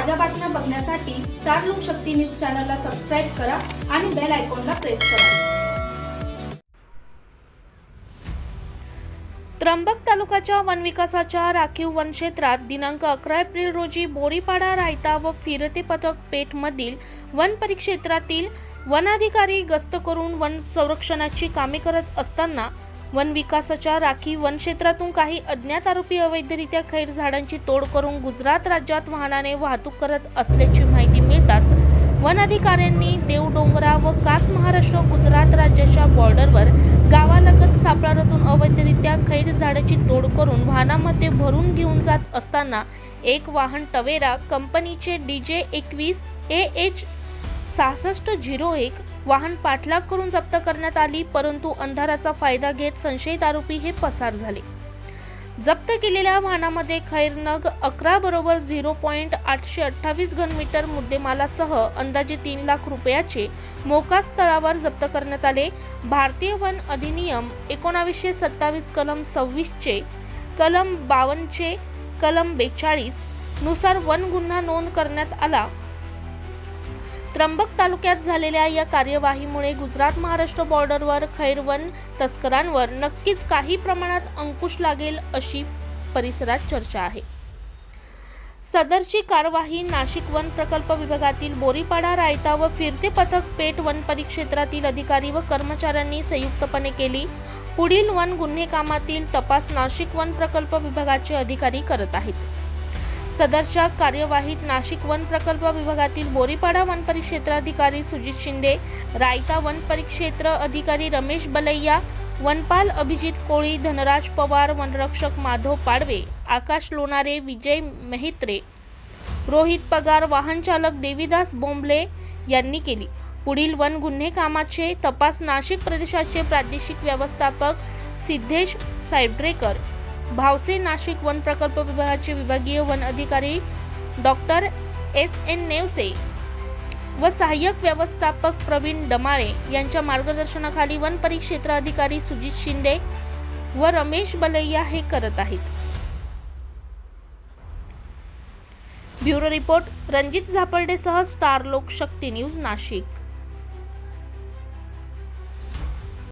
ताज्या बातम्या बघण्यासाठी स्टार लोक शक्ती न्यूज चॅनलला सबस्क्राईब करा आणि बेल आयकॉनला प्रेस करा. त्र्यंबक तालुक्याच्या वनविकासाच्या राखीव वन क्षेत्रात दिनांक अकरा एप्रिल रोजी बोरीपाडा रायता व फिरते पथक पेठमधील वन परिक्षेत्रातील वन अधिकारी गस्त करून वन संरक्षणाची कामे करत असताना वन विकासाच्या राखीव वनक्षेत्रातून काही अज्ञात आरोपी अवैधरित्या खैर झाडांची तोड करून गुजरात राज्यात वाहनाने वाहतूक करत असल्याची माहिती मिळताच वन अधिकाऱ्यांनी देवडोंगरा व कास महाराष्ट्र गुजरात राज्याच्या बॉर्डरवर गावालगत सापळा रचून अवैधरित्या खैर झाडाची तोड करून वाहनामध्ये भरून घेऊन जात असताना एक वाहन टवेरा कंपनीचे डी जे एकवीस ए एच सहासष्ट झिरो एक वाहन पाठलाग करून जप्त करण्यात आली परंतु अंधाराचा फायदा घेत संशयित आरोपी हे पसार झाले. जप्त केलेल्या वाहनामध्ये खैर नग अकरा बरोबर झिरो पॉईंट आठशे अठ्ठावीस घनमीटर मुद्देमालासह अंदाजे तीन लाख रुपयाचे मोका स्थळावर जप्त करण्यात आले. भारतीय वन अधिनियम एकोणावीसशे सत्तावीस कलम सव्वीसचे कलम बावन्नचे कलम बेचाळीसनुसार वन गुन्हा नोंद करण्यात आला. त्र्यंबक तालुक्यात झालेल्या या कार्यवाहीमुळे गुजरात महाराष्ट्र बॉर्डरवर खैरवन तस्करांवर नक्कीच काही प्रमाणात अंकुश लागेल अशी परिसरात चर्चा आहे. सदरची कारवाही नाशिक वन प्रकल्प विभागातील बोरीपाडा रायता व फिरते पथक पेठ वन परिक्षेत्रातील अधिकारी व कर्मचाऱ्यांनी संयुक्तपणे केली. पुढील वन गुन्हे कामातील तपास नाशिक वन प्रकल्प विभागाचे अधिकारी करत आहेत. सदरच्या कार्यवाहीत नाशिक वन प्रकल्प विभागातील बोरीपाडा वन परिक्षेत्राधिकारी सुजित शिंदे रायता वन परिक्षेत्र अधिकारी रमेश बलैया वनपाल अभिजित कोळी धनराज पवार वनरक्षक माधव पाडवे आकाश लोणारे विजय मेहित्रे रोहित पगार वाहनचालक देवीदास बोंबले यांनी केली. पुढील वन गुन्हे कामाचे तपास नाशिक प्रदेशाचे प्रादेशिक व्यवस्थापक सिद्धेश सायब्रेकर भावसे नाशिक वन प्रकल्प विभागाचे विभागीय वन अधिकारी डॉक्टर एस एन नेवसे व सहाय्यक व्यवस्थापक प्रवीण डमाळे यांच्या मार्गदर्शनाखाली वन परिक्षेत्र अधिकारी सुजित शिंदे व रमेश बलैया हे करत आहेत. ब्युरो रिपोर्ट रणजित झापर्डेसह स्टार लोकशक्ती न्यूज नाशिक.